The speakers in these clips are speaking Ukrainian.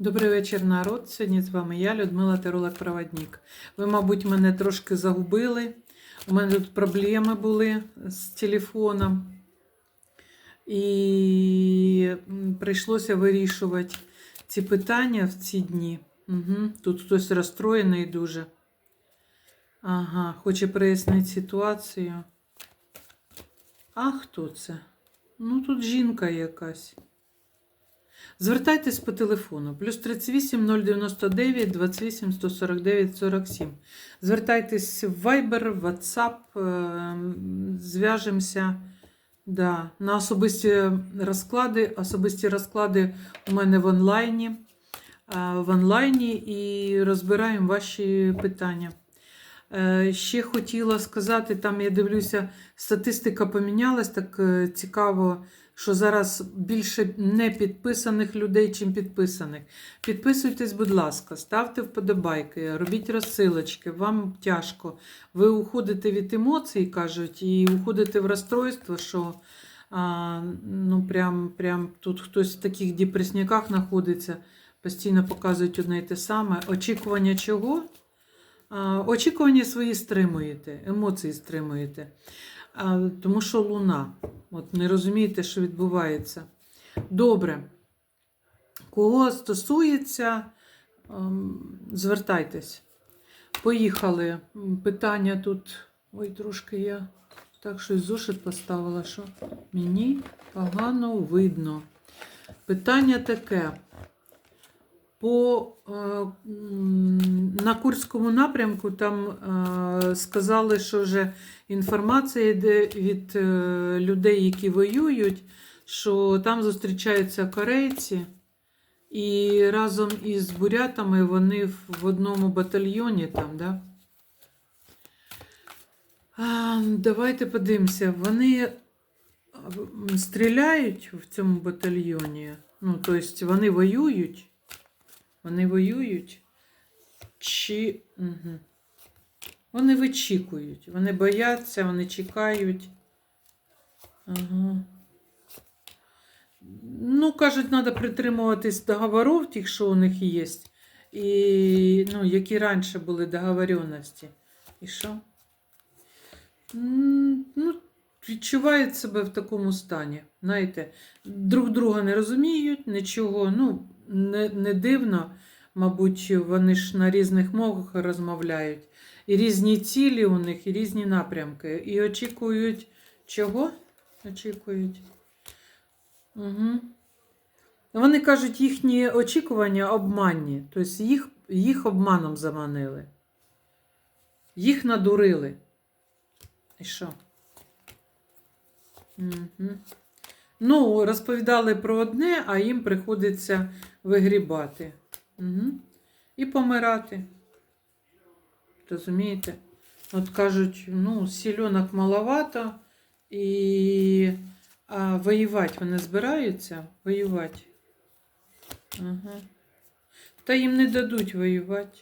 Добрий вечір, народ. Сьогодні з вами я, Людмила Теролог Проводник. Ви, мабуть, мене трошки загубили. У мене тут проблеми були з телефоном. І прийшлося вирішувати ці питання в ці дні. Угу. Тут хтось розстроєний дуже. Ага, хоче прояснити ситуацію. А хто це? Ну, тут жінка якась. Звертайтесь по телефону плюс 38 099 28 149 47. Звертайтесь в Viber, WhatsApp, е, зв'яжемося. Да. На особисті розклади. Особисті розклади у мене в онлайні. е, В онлайні і розбираємо ваші питання. Е, Ще хотіла сказати, там я дивлюся, статистика помінялась, так цікаво, що зараз більше не підписаних людей, чим підписаних. Підписуйтесь, будь ласка, ставте вподобайки, робіть розсилочки, вам тяжко. Ви уходите від емоцій, кажуть, і уходите в розстройство, що а, ну, прям, прям тут хтось в таких депресняках знаходиться, постійно показують одне і те саме. Очікування чого? Очікування свої стримуєте, емоції стримуєте. Тому що луна. От не розумієте, що відбувається. Добре. Кого стосується, ем, звертайтесь. Поїхали. Питання тут. Ой, трошки я так щось зошит поставила, що мені погано видно. Питання таке. По, е, на Курському напрямку там е, сказали, що вже інформація йде від е, людей, які воюють, що там зустрічаються корейці, і разом із бурятами вони в, одному батальйоні там, да? Давайте подивимося. Вони стріляють в цьому батальйоні. Ну, тобто вони воюють. Вони воюють. Чи. Угу. Вони вичікують. Вони бояться, вони чекають. Ага. Ну, кажуть, треба притримуватись договорів, тих, що у них є. І, ну, які раніше були договоренності. І що? Ну, відчувають себе в такому стані. Знаєте, друг друга не розуміють, нічого. Ну, не, не дивно, мабуть, вони ж на різних мовах розмовляють. І різні цілі у них, і різні напрямки. І очікують чого? Очікують. Угу. Вони кажуть, їхні очікування обманні. Тобто їх, їх обманом заманили. Їх надурили. І що? Угу. Ну, розповідали про одне, а їм приходиться вигрібати. Угу. І помирати. Розумієте? От кажуть, ну, сільонок маловато, і а воювати вони збираються? Воювати. Ага. Та їм не дадуть воювати.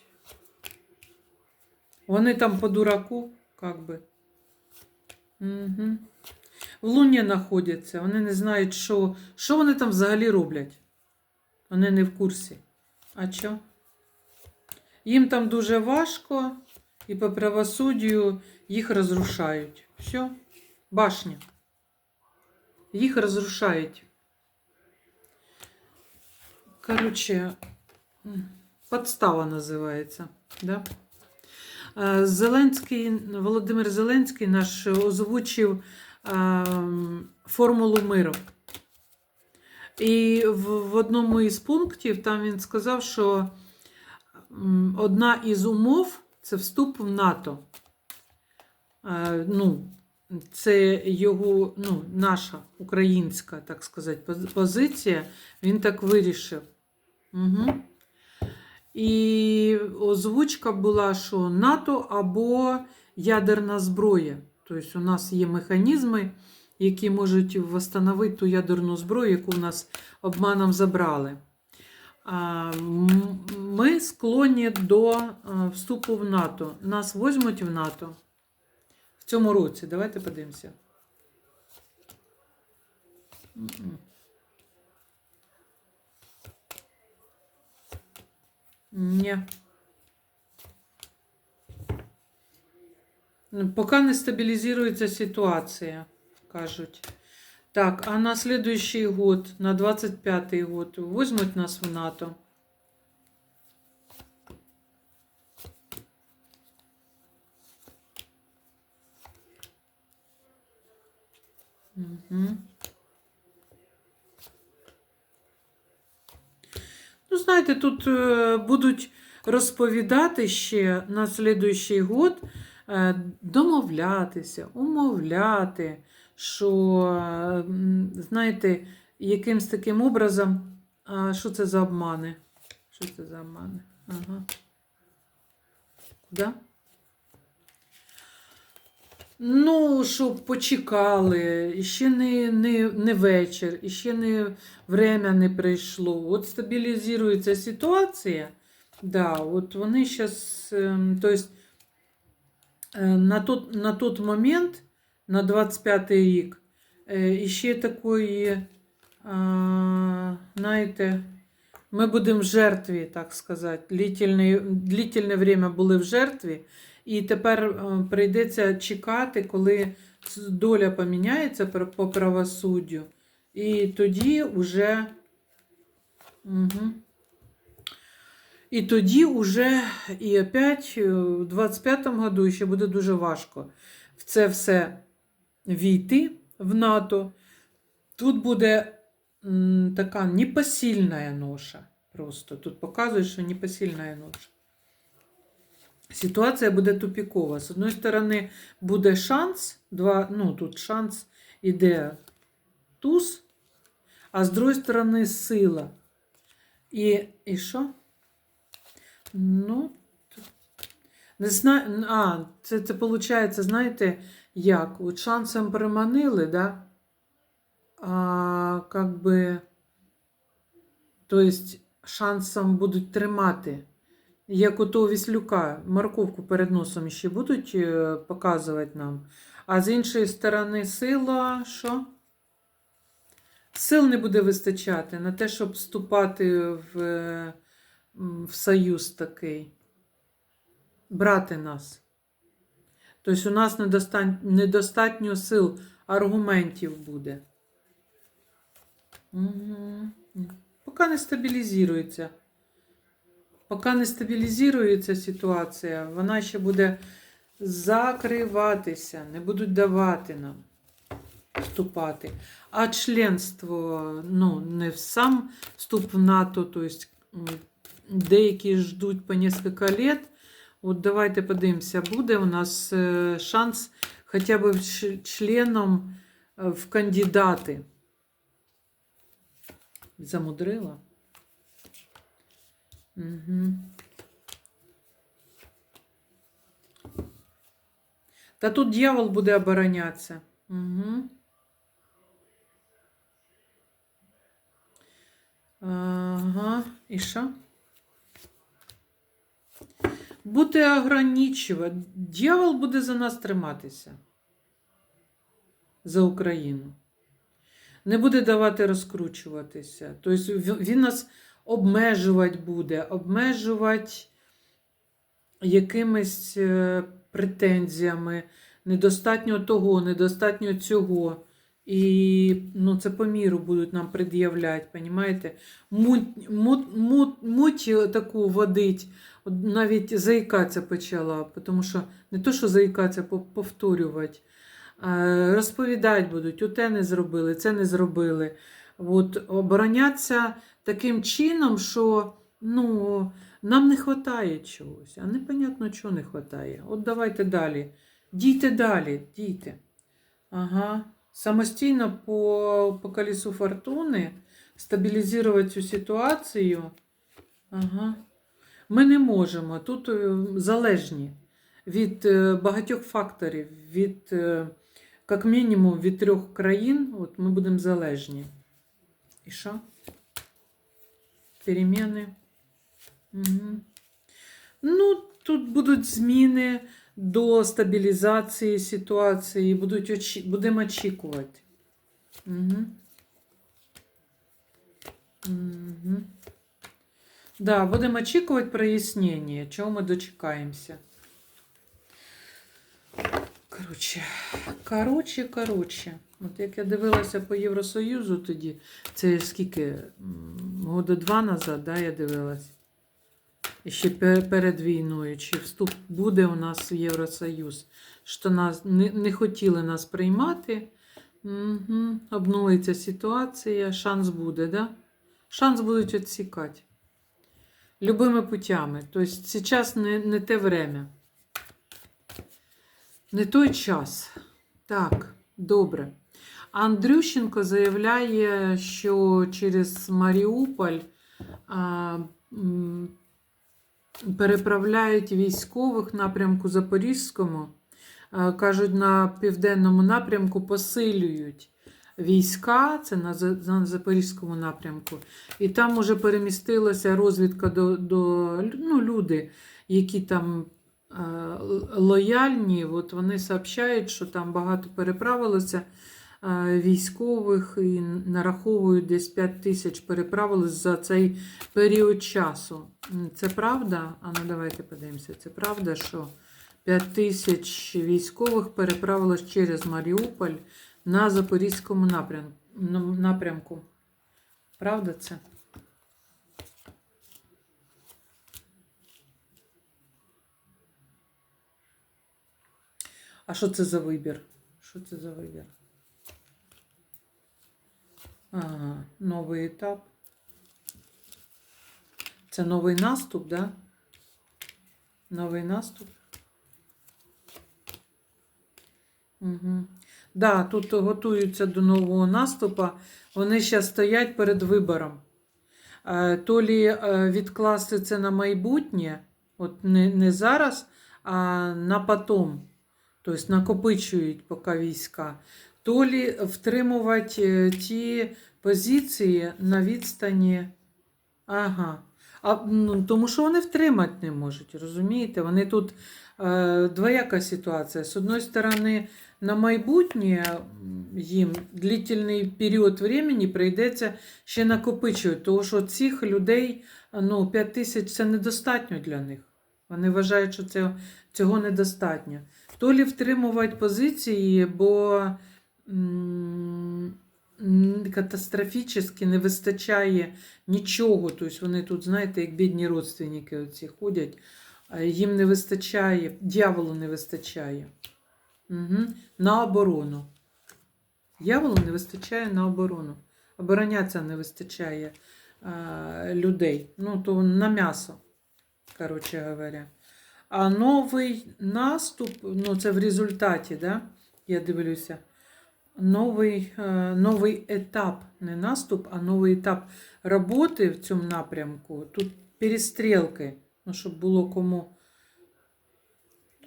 Вони там по дураку, как би. Угу. В Луні знаходяться. Вони не знають, що, що вони там взагалі роблять. Вони не в курсі. А що? Їм там дуже важко, і по правосуддю їх розрушають. Все, башня. Їх розрушають. Коротше, подстава називається. Да? Е, Зеленський, Володимир Зеленський наш озвучив формулу миру. І в, в одному із пунктів там він сказав, що одна із умов це вступ в НАТО. Е, ну, це його, ну, наша українська, так сказати, позиція. Він так вирішив. Угу. І озвучка була, що НАТО або ядерна зброя. Тобто у нас є механізми, які можуть встановити ту ядерну зброю, яку у нас обманом забрали. Ми склонні до е, вступу в НАТО. Нас візьмуть в НАТО в цьому році. Давайте подивимося. Ні. Поки не стабілізується ситуація, кажуть. Так, а на следующий год, на 25-й год, візьмуть нас в НАТО. Угу. Ну, знаєте, тут е, будуть розповідати ще на слідуючий год, домовлятися, умовляти, що, е, знаєте, якимсь таким образом, що це за обмани? Що це за обмани? Ага. Куди? Ну, щоб почекали, ще не, не, не вечір, і ще не время не прийшло. От стабілізується ситуація. Да, от вони зараз, то есть, е, на тот, на тот момент, на 25-й рік, е, іще такої, знаєте, ми будемо в жертві, так сказати. Длительне, длительне время були в жертві. І тепер прийдеться чекати, коли доля поміняється по правосуддю. І тоді вже. Угу. І тоді вже і опять е, в 25-му году ще буде дуже важко в це все війти в НАТО. Тут буде така непосильна ноша. Просто тут показують, що непосильна ноша. Ситуація буде тупікова. З одної сторони, буде шанс, два, ну тут шанс іде туз, а з другої сторони сила. І, і що? Ну, не знаю. А, це, це виходить, знаєте, як? От шансом приманили, да? А как би, то есть шансом будуть тримати. Як у того Віслюка, морковку перед носом ще будуть е, показувати нам. А з іншої сторони, сила, що? Сил не буде вистачати на те, щоб вступати в, е, в союз такий, брати нас. Тобто у нас недостатньо, сил, аргументів буде. Угу. Поки не стабілізується. Поки не стабілізується ситуація, вона ще буде закриватися, не будуть давати нам вступати. А членство, ну, не в сам вступ в НАТО, то есть м, деякі ждуть по кілька лет. От давайте подивимося, буде у нас е, шанс хоча б членом е, в кандидати. Замудрила. Угу. Та тут дьявол буде оборонятися. Угу. Ага, і що? Буде ограничувати. Дьявол буде за нас триматися. За Україну. Не буде давати розкручуватися. Тобто він нас обмежувати буде, обмежувати якимись е, претензіями, недостатньо того, недостатньо цього. І ну, це по міру будуть нам пред'являти, понімаєте? Муть, таку водить, навіть заїкатися почала, тому що не то, що заїкатися, по- повторювати. Розповідати будуть, оте не зробили, це не зробили. От, оборонятися таким чином, що ну, нам не вистачає чогось, а непонятно, чого не вистачає. От давайте далі. Дійте далі, дійте. Ага. Самостійно по, по колесу фортуни стабілізувати цю ситуацію. Ага. Ми не можемо. Тут е, залежні від е, багатьох факторів, від, е, як мінімум, від трьох країн. От ми будемо залежні. І що? Переміни. Угу. Ну, тут будуть зміни до стабілізації ситуації, будуть очі... будемо очікувати. Угу. Угу. Да, будемо очікувати прояснення, чого ми дочекаємося. Коротше, коротше, коротше. От як я дивилася по Євросоюзу тоді, це скільки? Года два назад, да, я дивилась. Ще перед війною, чи вступ буде у нас в Євросоюз, що нас не, не хотіли нас приймати. Угу. Обнулиться ситуація, шанс буде, да? Шанс будуть відсікати. Любими путями. Тобто зараз не, не те время. Не той час. Так, добре. Андрющенко заявляє, що через Маріуполь а, переправляють військових напрямку Запорізькому. Кажуть, на південному напрямку посилюють війська, це на, Запорізькому напрямку. І там уже перемістилася розвідка до, до ну, люди, які там е, лояльні, от вони сообщають, що там багато переправилося е, військових і нараховують десь 5 тисяч переправились за цей період часу. Це правда? А ну давайте подивимося. Це правда, що 5 тисяч військових переправилось через Маріуполь на Запорізькому ну, напрямку. Правда це? А що це за вибір? Що це за вибір? Ага, новий етап. Це новий наступ, да? Новий наступ. Угу. Да, тут готуються до нового наступу. Вони ще стоять перед вибором. Е, То лі е, відкласти це на майбутнє, от не, не зараз, а на потом. Тобто накопичують поки війська. То лі втримувати е, ті позиції на відстані. Ага. А, ну, тому що вони втримати не можуть, розумієте? Вони тут е, двояка ситуація. З одної сторони, на майбутнє їм длительний період времени прийдеться ще накопичувати, тому що цих людей ну, 5 тисяч це недостатньо для них. Вони вважають, що це, цього недостатньо. То лі втримувати позиції, бо катастрофічно не вистачає нічого. Тобто вони тут, знаєте, як бідні родственники оці ходять, їм не вистачає, дьяволу не вистачає. Угу. На оборону. Дьяволу не вистачає на оборону. Оборонятися не вистачає а, людей. Ну, то на м'ясо, коротше говоря. А новий наступ, ну це в результаті, да? я дивлюся. Новий, е, новий етап, не наступ, а новий етап роботи в цьому напрямку. Тут перестрілки, ну, щоб було кому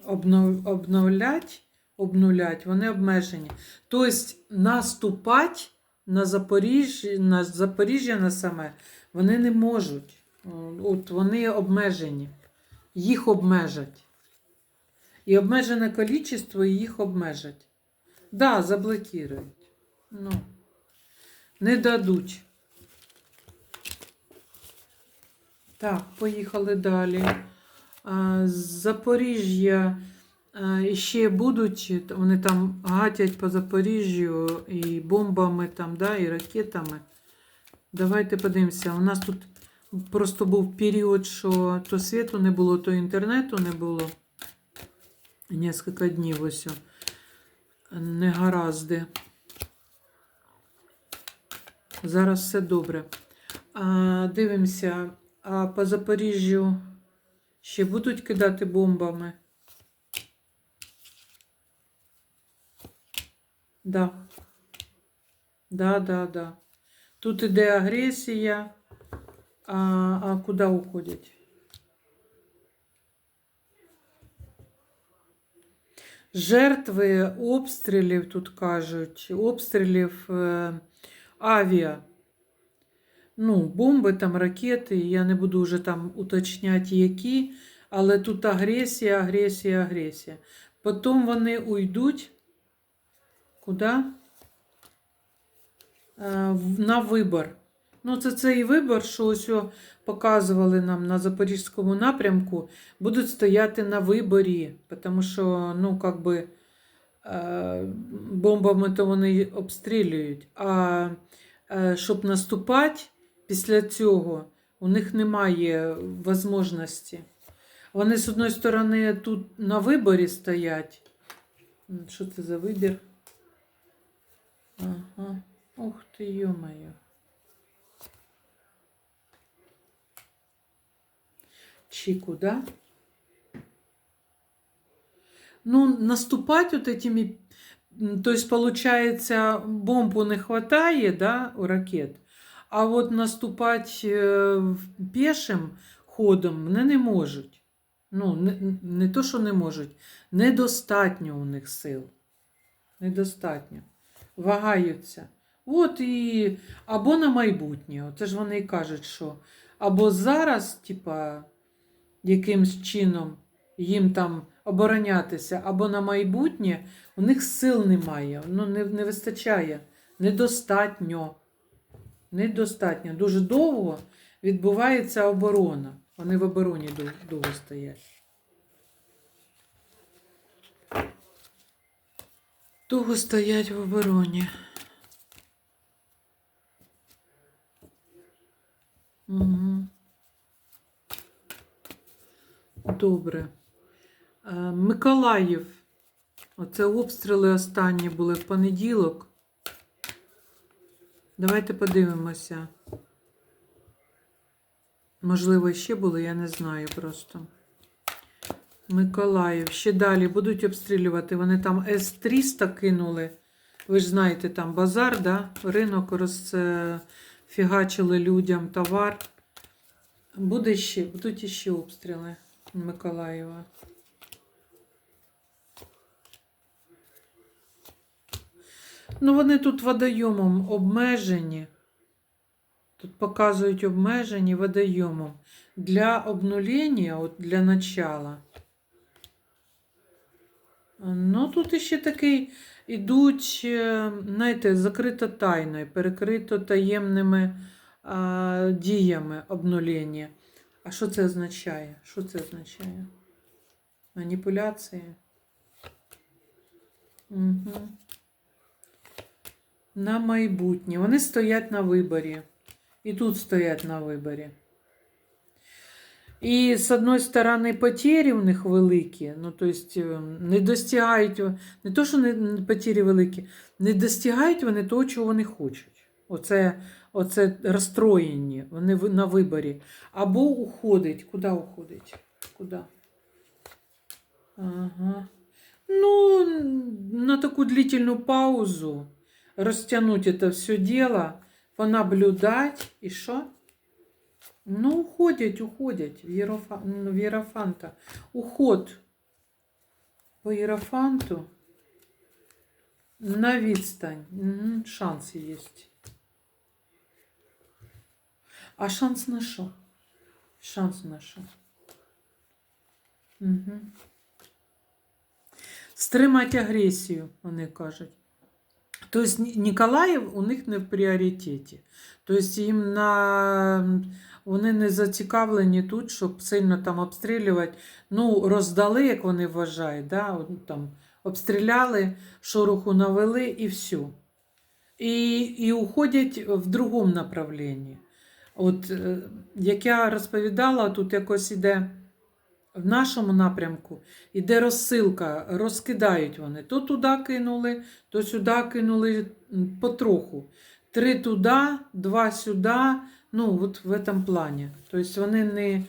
обнов, обновлять, обнулять, вони обмежені. Тобто наступати на Запоріжжя, на Запоріжжя на саме вони не можуть. От вони обмежені. Їх обмежать. І обмежене кількість їх обмежать. Да, заблокирують. Ну, не дадуть. Так, поїхали далі. З Запоріжжя ще будуть, вони там гатять по Запоріжжю і бомбами там, да, і ракетами. Давайте подивимося. У нас тут просто був період, що то світу не було, то інтернету не було. Несколько днів ось. Негаразди. Зараз все добре. А, дивимося, а по Запоріжжю ще будуть кидати бомбами? Да. Да, да, да. Тут іде агресія, а, а куди уходять? Жертви обстрілів, тут кажуть, обстрілів е, авіа. Ну, бомби, там, ракети, я не буду вже там уточняти, які, але тут агресія, агресія, агресія. Потім вони уйдуть куди? Е, на вибор. Ну, це цей вибор, що ось показували нам на Запорізькому напрямку, будуть стояти на виборі, тому що, ну, как би, е, бомбами то вони обстрілюють. А е, щоб наступати після цього, у них немає можливості. Вони, з одної сторони, тут на виборі стоять. Що це за вибір? Ага. Ух ти, йо-моє. Чику, да? Ну, наступать вот этими, то есть, получается, бомбу не хватает, да, у ракет, а вот наступать в- пешим ходом вони не можуть. Ну, не, не то, що не можуть, недостатньо у них сил. Недостатньо. Вагаються. От і або на майбутнє. Оце ж вони і кажуть, що або зараз, типа, якимсь чином їм там оборонятися, або на майбутнє, у них сил немає, ну, не, не вистачає. Недостатньо. Недостатньо. Дуже довго відбувається оборона. Вони в обороні дов- довго стоять. Довго стоять в обороні. Угу. Добре. Е, Миколаїв. Оце обстріли останні були в понеділок. Давайте подивимося. Можливо, ще були, я не знаю просто. Миколаїв. Ще далі будуть обстрілювати. Вони там С-300 кинули. Ви ж знаєте, там базар, да? ринок розфігачили людям товар. Буде ще, будуть іще обстріли Миколаєва. Ну, вони тут водойомом обмежені. Тут показують обмежені водойомом. Для обнулення, от для начала. Ну, тут іще такий ідуть, е, знаєте, закрито тайною, перекрито таємними а, діями обнулення. А що це означає? Що це означає? Маніпуляції? Угу. На майбутнє. Вони стоять на виборі. І тут стоять на виборі. І з одної сторони, потері у них великі, ну, то есть, е, не достигають, не то, що не потері великі, не достигають вони того, чого вони хочуть. Оце, оце розстроєнні, вони ви- на виборі. Або уходить. Куди уходить? Куди? Ага. Ну, на таку длительну паузу растянуть это все дело, понаблюдать и что? Ну, уходять, уходять в, Єрофа... ну, в Єрофанта. Уход по Єрофанту на відстань. Мгм, Шанс є. А шанс на що? Шанс на що? Угу. Стримати агресію, вони кажуть. Тобто Ніколаїв у них не в пріоритеті. Тобто їм на... вони не зацікавлені тут, щоб сильно там обстрілювати. Ну, роздали, як вони вважають, да? там, обстріляли, шороху навели і все. І, і уходять в другому направленні. От, е, як я розповідала, тут якось іде в нашому напрямку, іде розсилка, розкидають вони. То туди кинули, то сюди кинули потроху. Три туди, два сюди. Ну, от в этом плані. Тобто вони не,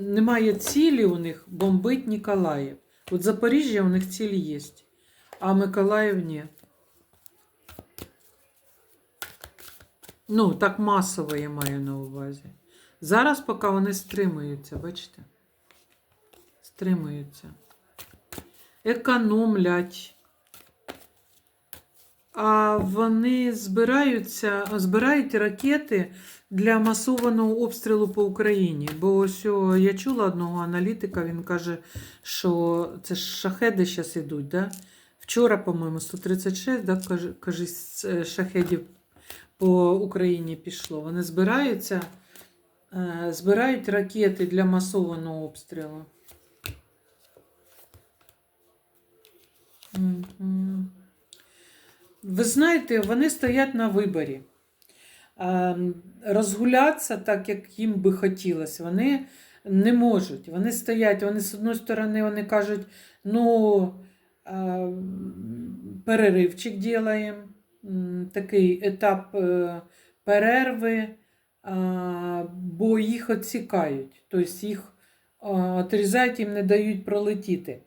немає цілі у них бомбить Ніколаїв. От Запоріжжя у них ціль є, а Миколаїв ні. Ну, так масово я маю на увазі. Зараз, поки вони стримуються, бачите? Стримуються. Економлять. А вони збираються, збирають ракети для масованого обстрілу по Україні. Бо ось я чула одного аналітика, він каже, що це ж шахеди зараз йдуть. Да? Вчора, по-моєму, 136, да, каже, е, шахедів по Україні пішло. Вони збираються, е, збирають ракети для масованого обстрілу. Ви знаєте, вони стоять на виборі. Е, Розгулятися так, як їм би хотілося, вони не можуть. Вони стоять, вони з одної сторони вони кажуть, ну, е, переривчик ділаємо, такий етап е, перерви, бо їх відсікають, тобто їх а, відрізають, їм не дають пролетіти.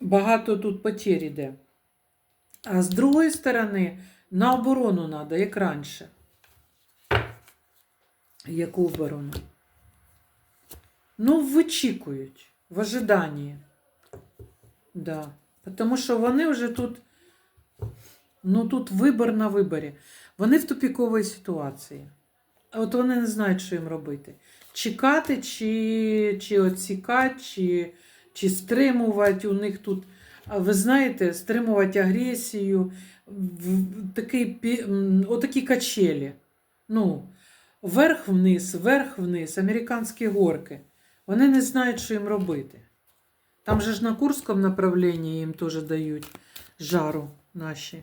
Багато тут потерь іде. А з другої сторони, на оборону треба, як раніше. Яку оборону? Ну, вичікують в ожиданні. Да. Тому що вони вже тут, ну тут вибор на виборі. Вони в тупіковій ситуації. От вони не знають, що їм робити. Чекати, чи, чи оцікати, чи, чи стримувати. У них тут, ви знаєте, стримувати агресію, такий, отакі качелі. Ну, вверх-вниз, вверх-вниз, американські горки. Вони не знають, що їм робити. Там же ж на Курському направленні їм теж дають жару наші.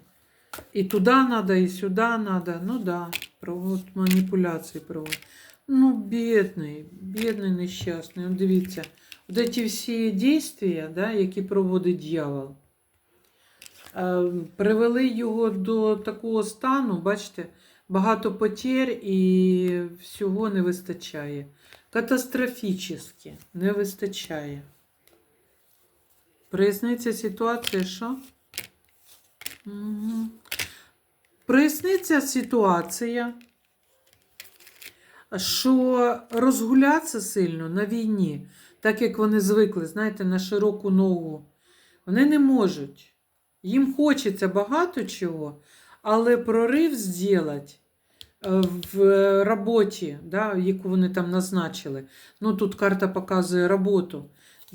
І туди треба, і сюди треба. Ну да, проводять маніпуляції проводять. Ну, бідний, бідний, нещасний. От дивіться, от ці всі дійства, да, які проводить дьявол, е, привели його до такого стану, бачите, багато потерь і всього не вистачає. Катастрофічно не вистачає. Проясниться ситуація, що? Угу. Проясниться ситуація, що розгулятися сильно на війні, так як вони звикли, знаєте, на широку ногу, вони не можуть. Їм хочеться багато чого, але прорив зробити в роботі, да, яку вони там назначили. Ну, тут карта показує роботу.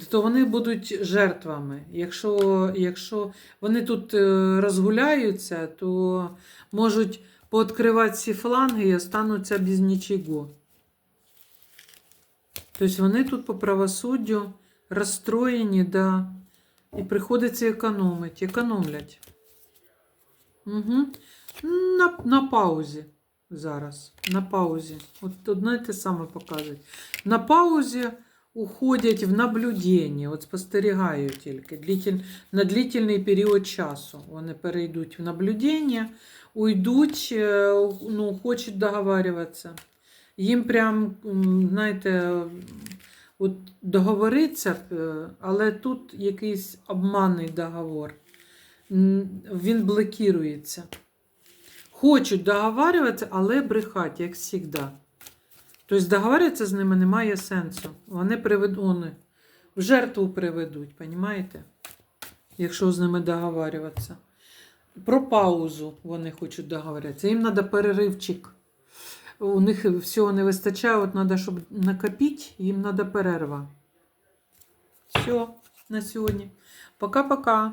То вони будуть жертвами. Якщо, якщо вони тут е, розгуляються, то можуть пооткривати ці фланги і остануться без нічого. Тобто вони тут по правосуддю розстроєні, да, і приходиться економити, економлять. Угу. На, на паузі зараз. На паузі. От одне й те саме показують. На паузі уходять в наблюдення, от спостерігають тільки длітель, на длительний період часу. Вони перейдуть в наблюдення, уйдуть, е, ну, хочуть договарюватися. Їм прям, знаєте, от договориться, е, але тут якийсь обманний договор. Він блокується. Хочуть договарюватися, але брехать, як завжди. Тобто договарюватися з ними немає сенсу. Вони приведуть, вони в жертву приведуть, розумієте? Якщо з ними договарюватися. Про паузу вони хочуть договоритися. Їм треба переривчик. У них всього не вистачає, от треба, щоб накопити, їм треба перерва. Все на сьогодні. Пока-пока.